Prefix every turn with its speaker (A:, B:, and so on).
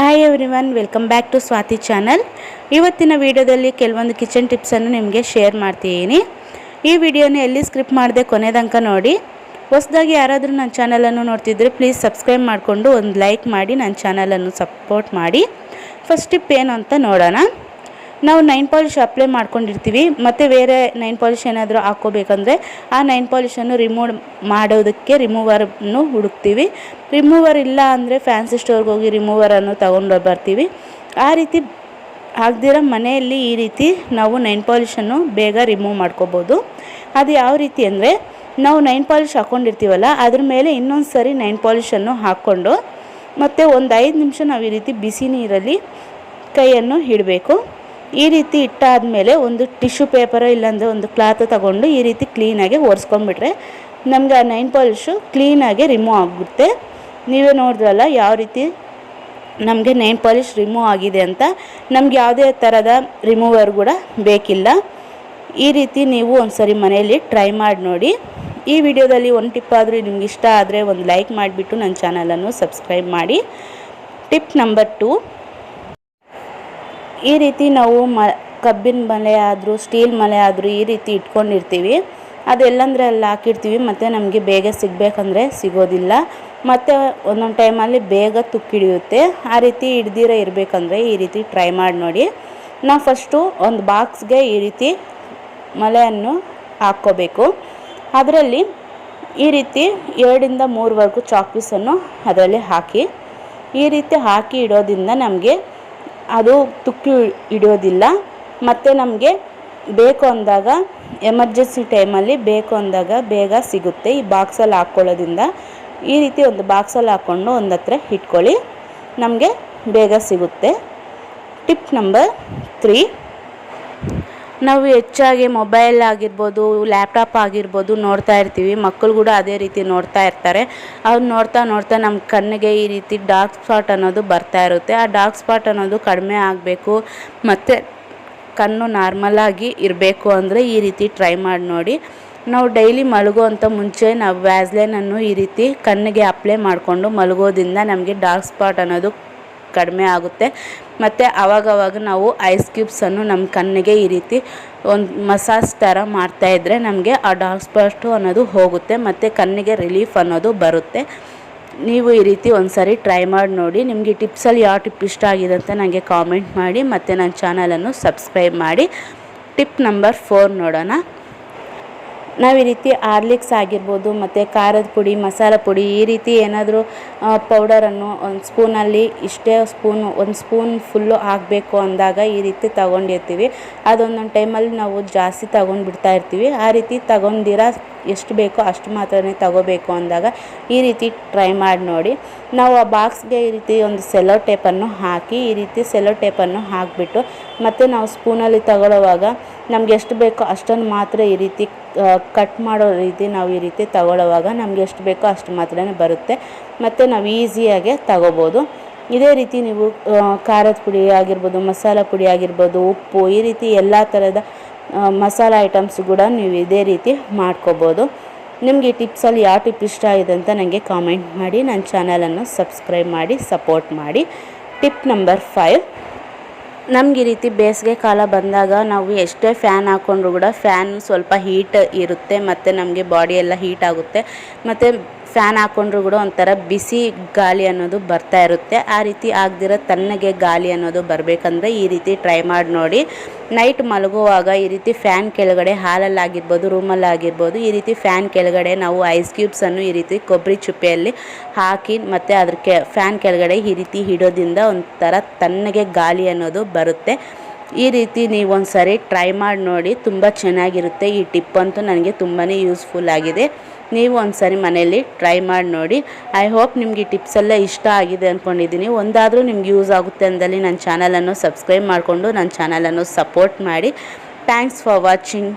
A: Hi everyone welcome back to Swati channel ಇವತ್ತಿನ ವಿಡಿಯೋದಲ್ಲಿ ಕೆಲವೊಂದು ಕಿಚನ್ ಟಿಪ್ಸನ್ನು ನಿಮಗೆ ಶೇರ್ ಮಾಡ್ತಿದ್ದೀನಿ. ಈ ವಿಡಿಯೋನ ಎಲ್ಲಿ ಸ್ಕ್ರಿಪ್ಟ್ ಮಾಡದೆ ಕೊನೆದಂಕ ನೋಡಿ. ಹೊಸದಾಗಿ ಯಾರಾದರೂ ನನ್ನ ಚಾನಲನ್ನು ನೋಡ್ತಿದ್ರೆ ಪ್ಲೀಸ್ ಸಬ್ಸ್ಕ್ರೈಬ್ ಮಾಡಿಕೊಂಡು ಒಂದು ಲೈಕ್ ಮಾಡಿ, ನನ್ನ ಚಾನಲನ್ನು ಸಪೋರ್ಟ್ ಮಾಡಿ. ಫಸ್ಟ್ ಟಿಪ್ ಏನು ಅಂತ ನೋಡೋಣ. ನಾವು ನೈನ್ ಪಾಲಿಶ್ ಅಪ್ಲೈ ಮಾಡ್ಕೊಂಡಿರ್ತೀವಿ, ಮತ್ತು ಬೇರೆ ನೈನ್ ಪಾಲಿಶ್ ಏನಾದರೂ ಹಾಕ್ಕೋಬೇಕಂದ್ರೆ ಆ ನೈನ್ ಪಾಲಿಶನ್ನು ರಿಮೂವ್ ಮಾಡೋದಕ್ಕೆ ರಿಮೂವರನ್ನು ಹುಡುಕ್ತೀವಿ. ರಿಮೂವರ್ ಇಲ್ಲ ಅಂದರೆ ಫ್ಯಾನ್ಸಿ ಸ್ಟೋರ್ಗೆ ಹೋಗಿ ರಿಮೂವರನ್ನು ತೊಗೊಂಡು ಬರ್ತೀವಿ. ಆ ರೀತಿ ಆಗದಿರೋ ಮನೆಯಲ್ಲಿ ಈ ರೀತಿ ನಾವು ನೈನ್ ಪಾಲಿಶನ್ನು ಬೇಗ ರಿಮೂವ್ ಮಾಡ್ಕೋಬೋದು. ಅದು ಯಾವ ರೀತಿ ಅಂದರೆ ನಾವು ನೈನ್ ಪಾಲಿಶ್ ಹಾಕ್ಕೊಂಡಿರ್ತೀವಲ್ಲ, ಅದ್ರ ಮೇಲೆ ಇನ್ನೊಂದು ಸರಿ ನೈನ್ ಪಾಲಿಶನ್ನು ಹಾಕ್ಕೊಂಡು ಮತ್ತು ಒಂದು ಐದು ನಿಮಿಷ ನಾವು ಈ ರೀತಿ ಬಿಸಿ ನೀರಲ್ಲಿ ಕೈಯನ್ನು ಇಡಬೇಕು. ಈ ರೀತಿ ಇಟ್ಟಾದಮೇಲೆ ಒಂದು ಟಿಶ್ಯೂ ಪೇಪರು ಇಲ್ಲಾಂದರೆ ಒಂದು ಕ್ಲಾತ್ ತಗೊಂಡು ಈ ರೀತಿ ಕ್ಲೀನಾಗಿ ಒರೆಸ್ಕೊಂಡ್ಬಿಟ್ರೆ ನಮ್ಗೆ ಆ ನೈನ್ ಪಾಲಿಶು ಕ್ಲೀನಾಗಿ ರಿಮೂವ್ ಆಗುತ್ತೆ ನೀವೇ ನೋಡಿದ್ರಲ್ಲ ಯಾವ ರೀತಿ ನಮಗೆ ನೈನ್ ಪಾಲಿಶ್ ರಿಮೂವ್ ಆಗಿದೆ ಅಂತ. ನಮ್ಗೆ ಯಾವುದೇ ಥರದ ರಿಮೂವರ್ ಕೂಡ ಬೇಕಿಲ್ಲ. ಈ ರೀತಿ ನೀವು ಒಂದ್ಸರಿ ಮನೆಯಲ್ಲಿ ಟ್ರೈ ಮಾಡಿ ನೋಡಿ. ಈ ವಿಡಿಯೋದಲ್ಲಿ ಒಂದು ಟಿಪ್ ಆದರೂ ನಿಮ್ಗೆ ಇಷ್ಟ ಆದರೆ ಒಂದು ಲೈಕ್ ಮಾಡಿಬಿಟ್ಟು ನನ್ನ ಚಾನಲನ್ನು ಸಬ್ಸ್ಕ್ರೈಬ್ ಮಾಡಿ. ಟಿಪ್ ನಂಬರ್ ಟು ಈ ರೀತಿ ನಾವು ಮ, ಕಬ್ಬಿನ ಮಲೆ ಆದರೂ, ಸ್ಟೀಲ್ ಮಲೆ ಆದರೂ ಈ ರೀತಿ ಇಟ್ಕೊಂಡಿರ್ತೀವಿ. ಅದೆಲ್ಲಂದ್ರೆ ಅಲ್ಲಿ ಹಾಕಿರ್ತೀವಿ, ಮತ್ತು ನಮಗೆ ಬೇಗ ಸಿಗಬೇಕಂದ್ರೆ ಸಿಗೋದಿಲ್ಲ. ಮತ್ತು ಒಂದೊಂದು ಟೈಮಲ್ಲಿ ಬೇಗ ತುಕ್ಕಿಡಿಯುತ್ತೆ ಆ ರೀತಿ ಹಿಡ್ದಿರ ಇರಬೇಕಂದ್ರೆ ಈ ರೀತಿ ಟ್ರೈ ಮಾಡಿ ನೋಡಿ. ನಾವು ಫಸ್ಟು ಒಂದು ಬಾಕ್ಸ್ಗೆ ಈ ರೀತಿ ಮಲೆಯನ್ನು ಹಾಕ್ಕೋಬೇಕು. ಅದರಲ್ಲಿ ಈ ರೀತಿ ಎರಡಿಂದ ಮೂರುವರೆಗೂ ಚಾಕ್ ಪೀಸನ್ನು ಅದರಲ್ಲಿ ಹಾಕಿ, ಈ ರೀತಿ ಹಾಕಿ ಇಡೋದ್ರಿಂದ ನಮಗೆ ಅದು ತುಕ್ಕಿ ಇಡೋದಿಲ್ಲ ಮತ್ತು ನಮಗೆ ಬೇಕು ಅಂದಾಗ ಎಮರ್ಜೆನ್ಸಿ ಟೈಮಲ್ಲಿ ಬೇಕು ಅಂದಾಗ ಬೇಗ ಸಿಗುತ್ತೆ. ಈ ಬಾಕ್ಸಲ್ಲಿ ಹಾಕ್ಕೊಳ್ಳೋದ್ರಿಂದ ಈ ರೀತಿ ಒಂದು ಬಾಕ್ಸಲ್ಲಿ ಹಾಕ್ಕೊಂಡು ಒಂದು ಹತ್ರ ಇಟ್ಕೊಳ್ಳಿ. ನಮಗೆ ಬೇಗ ಸಿಗುತ್ತೆ. Tip number three. ನಾವು ಹೆಚ್ಚಾಗಿ ಮೊಬೈಲ್ ಆಗಿರ್ಬೋದು, ಲ್ಯಾಪ್ಟಾಪ್ ಆಗಿರ್ಬೋದು ನೋಡ್ತಾ ಇರ್ತೀವಿ. ಮಕ್ಕಳು ಕೂಡ ಅದೇ ರೀತಿ ನೋಡ್ತಾ ಇರ್ತಾರೆ. ಅವ್ರು ನೋಡ್ತಾ ನೋಡ್ತಾ ನಮ್ಮ ಕಣ್ಣಿಗೆ ಈ ರೀತಿ ಡಾರ್ಕ್ ಸ್ಪಾಟ್ ಅನ್ನೋದು ಬರ್ತಾ ಇರುತ್ತೆ. ಆ ಡಾರ್ಕ್ ಸ್ಪಾಟ್ ಅನ್ನೋದು ಕಡಿಮೆ ಆಗಬೇಕು. ಮತ್ತು ಕಣ್ಣು ನಾರ್ಮಲಾಗಿ ಇರಬೇಕು ಅಂದರೆ ಈ ರೀತಿ ಟ್ರೈ ಮಾಡಿ ನೋಡಿ. ನಾವು ಡೈಲಿ ಮಲಗುವಂಥ ಮುಂಚೆ ನಾವು ವ್ಯಾಸ್ಲೈನನ್ನು ಈ ರೀತಿ ಕಣ್ಣಿಗೆ ಅಪ್ಲೈ ಮಾಡಿಕೊಂಡು ಮಲಗೋದ್ರಿಂದ ನಮಗೆ ಡಾರ್ಕ್ ಸ್ಪಾಟ್ ಅನ್ನೋದು ಕಡಿಮೆ ಆಗುತ್ತೆ. ಮತ್ತು ಆವಾಗವಾಗ ನಾವು ಐಸ್ ಕ್ಯೂಬ್ಸನ್ನು ನಮ್ಮ ಕಣ್ಣಿಗೆ ಈ ರೀತಿ ಒಂದು ಮಸಾಜ್ ಥರ ಮಾಡ್ತಾಯಿದ್ರೆ ನಮಗೆ ಆ ಡಾರ್ಕ್ ಸ್ಪಾಟು ಅನ್ನೋದು ಹೋಗುತ್ತೆ, ಮತ್ತು ಕಣ್ಣಿಗೆ ರಿಲೀಫ್ ಅನ್ನೋದು ಬರುತ್ತೆ. ನೀವು ಈ ರೀತಿ ಒಂದು ಸಾರಿ ಟ್ರೈ ಮಾಡಿ ನೋಡಿ, ನಿಮಗೆ ಟಿಪ್ಸಲ್ಲಿ ಯಾವ ಟಿಪ್ ಇಷ್ಟ ಆಗಿದೆ ಅಂತ ನನಗೆ ಕಾಮೆಂಟ್ ಮಾಡಿ, ಮತ್ತು ನನ್ನ ಚಾನಲನ್ನು ಸಬ್ಸ್ಕ್ರೈಬ್ ಮಾಡಿ. ಟಿಪ್ ನಂಬರ್ ಫೋರ್ ನೋಡೋಣ. ನಾವು ಈ ರೀತಿ ಆರ್ಲಿಕ್ಸ್ ಆಗಿರ್ಬೋದು, ಮತ್ತು ಖಾರದ ಪುಡಿ, ಮಸಾಲ ಪುಡಿ, ಈ ರೀತಿ ಏನಾದರೂ ಪೌಡರನ್ನು ಒಂದು ಸ್ಪೂನಲ್ಲಿ ಇಷ್ಟೇ ಸ್ಪೂನು ಒಂದು ಸ್ಪೂನ್ ಫುಲ್ಲು ಹಾಕಬೇಕು ಅಂದಾಗ ಈ ರೀತಿ ತಗೊಂಡಿರ್ತೀವಿ. ಅದೊಂದೊಂದು ಟೈಮಲ್ಲಿ ನಾವು ಜಾಸ್ತಿ ತಗೊಂಡ್ಬಿಡ್ತಾ ಇರ್ತೀವಿ. ಆ ರೀತಿ ತಗೊಂಡಿರ ಎಷ್ಟು ಬೇಕೋ ಅಷ್ಟು ಮಾತ್ರನೇ ತಗೋಬೇಕು ಅಂದಾಗ ಈ ರೀತಿ ಟ್ರೈ ಮಾಡಿ ನೋಡಿ. ನಾವು ಆ ಬಾಕ್ಸ್ಗೆ ಈ ರೀತಿ ಒಂದು ಸೆಲೋ ಟೇಪನ್ನು ಹಾಕಿ ಈ ರೀತಿ ಸೆಲೋ ಟೇಪನ್ನು ಹಾಕಿಬಿಟ್ಟು, ಮತ್ತು ನಾವು ಸ್ಪೂನಲ್ಲಿ ತಗೊಳ್ಳುವಾಗ ನಮ್ಗೆ ಎಷ್ಟು ಬೇಕೋ ಅಷ್ಟನ್ನು ಮಾತ್ರ ಈ ರೀತಿ ಕಟ್ ಮಾಡೋ ರೀತಿ ನಾವು ಈ ರೀತಿ ತಗೊಳ್ಳುವಾಗ ನಮ್ಗೆ ಎಷ್ಟು ಬೇಕೋ ಅಷ್ಟು ಮಾತ್ರನೇ ಬರುತ್ತೆ. ಮತ್ತು ನಾವು ಈಸಿಯಾಗೆ ತಗೋಬೋದು. ಇದೇ ರೀತಿ ನೀವು ಖಾರದ ಪುಡಿ ಆಗಿರ್ಬೋದು, ಮಸಾಲ ಪುಡಿ ಆಗಿರ್ಬೋದು, ಉಪ್ಪು, ಈ ರೀತಿ ಎಲ್ಲ ಥರದ ಮಸಾಲ ಐಟಮ್ಸ್ ಕೂಡ ನೀವು ಇದೇ ರೀತಿ ಮಾಡ್ಕೋಬೋದು. ನಿಮಗೆ ಈ ಟಿಪ್ಸಲ್ಲಿ ಯಾವ ಟಿಪ್ ಇಷ್ಟ ಆಗಿದೆ ಅಂತ ನನಗೆ ಕಾಮೆಂಟ್ ಮಾಡಿ, ನನ್ನ ಚಾನಲನ್ನು ಸಬ್ಸ್ಕ್ರೈಬ್ ಮಾಡಿ ಸಪೋರ್ಟ್ ಮಾಡಿ. ಟಿಪ್ ನಂಬರ್ ಫೈವ್ ನಮ್ಗೆ ಈ ರೀತಿ ಬೇಸಿಗೆ ಕಾಲ ಬಂದಾಗ ನಾವು ಎಷ್ಟೇ ಫ್ಯಾನ್ ಹಾಕ್ಕೊಂಡ್ರು ಕೂಡ ಫ್ಯಾನ್ ಸ್ವಲ್ಪ ಹೀಟ್ ಇರುತ್ತೆ ಮತ್ತು ನಮಗೆ ಬಾಡಿ ಎಲ್ಲ ಹೀಟ್ ಆಗುತ್ತೆ. ಮತ್ತು ಫ್ಯಾನ್ ಹಾಕ್ಕೊಂಡ್ರು ಕೂಡ ಒಂಥರ ಬಿಸಿ ಗಾಳಿ ಅನ್ನೋದು ಬರ್ತಾ ಇರುತ್ತೆ. ಆ ರೀತಿ ಆಗದಿರೋ ತಣ್ಣಗೆ ಗಾಳಿ ಅನ್ನೋದು ಬರಬೇಕಂದ್ರೆ ಈ ರೀತಿ ಟ್ರೈ ಮಾಡಿ ನೋಡಿ. ನೈಟ್ ಮಲಗುವಾಗ ಈ ರೀತಿ ಫ್ಯಾನ್ ಕೆಳಗಡೆ ಹಾಲಲ್ಲಾಗಿರ್ಬೋದು ರೂಮಲ್ಲಾಗಿರ್ಬೋದು ಈ ರೀತಿ ಫ್ಯಾನ್ ಕೆಳಗಡೆ ನಾವು ಐಸ್ ಕ್ಯೂಬ್ಸನ್ನು ಈ ರೀತಿ ಕೊಬ್ಬರಿ ಚುಪ್ಪೆಯಲ್ಲಿ ಹಾಕಿ ಮತ್ತು ಅದ್ರ ಕೆ ಫ್ಯಾನ್ ಕೆಳಗಡೆ ಈ ರೀತಿ ಇಡೋದ್ರಿಂದ ಒಂಥರ ತಣ್ಣಗೆ ಗಾಳಿ ಅನ್ನೋದು ಬರುತ್ತೆ. ಈ ರೀತಿ ನೀವು ಒಂದು ಸರಿ ಟ್ರೈ ಮಾಡಿ ನೋಡಿ, ತುಂಬ ಚೆನ್ನಾಗಿರುತ್ತೆ. ಈ ಟಿಪ್ ಅಂತೂ ನನಗೆ ತುಂಬಾ ಯೂಸ್ಫುಲ್ ಆಗಿದೆ. ನೀವು ಒಂದು ಸರಿ ಮನೆಯಲ್ಲಿ ಟ್ರೈ ಮಾಡಿ ನೋಡಿ. ಐ ಹೋಪ್ ನಿಮಗೆ ಟಿಪ್ಸ್ ಎಲ್ಲ ಇಷ್ಟ ಆಗಿದೆ ಅಂದ್ಕೊಂಡಿದ್ದೀನಿ ಒಂದಾದರೂ ನಿಮ್ಗೆ ಯೂಸ್ ಆಗುತ್ತೆ ಅಂದಲ್ಲಿ ನನ್ನ ಚಾನಲನ್ನು ಸಬ್ಸ್ಕ್ರೈಬ್ ಮಾಡಿಕೊಂಡು ನನ್ನ ಚಾನಲನ್ನು ಸಪೋರ್ಟ್ ಮಾಡಿ. Thanks for watching